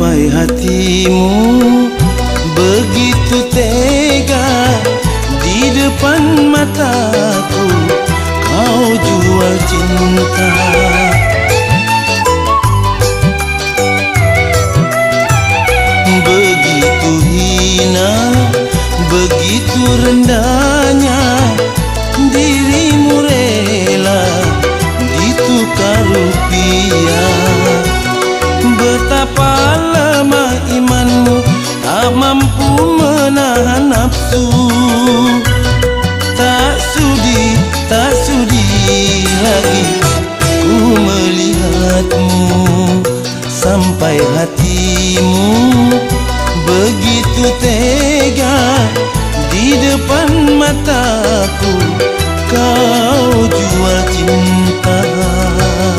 dirimu begitu tega di depan mataku kau jual cinta. Begitu hina begitu rendahnya dirimu rela ditukar rupiah. Betapa tak mampu menahan nafsu. Tak sudi, tak sudi lagi Ku melihatmu Sampai hatimu. Begitu tegak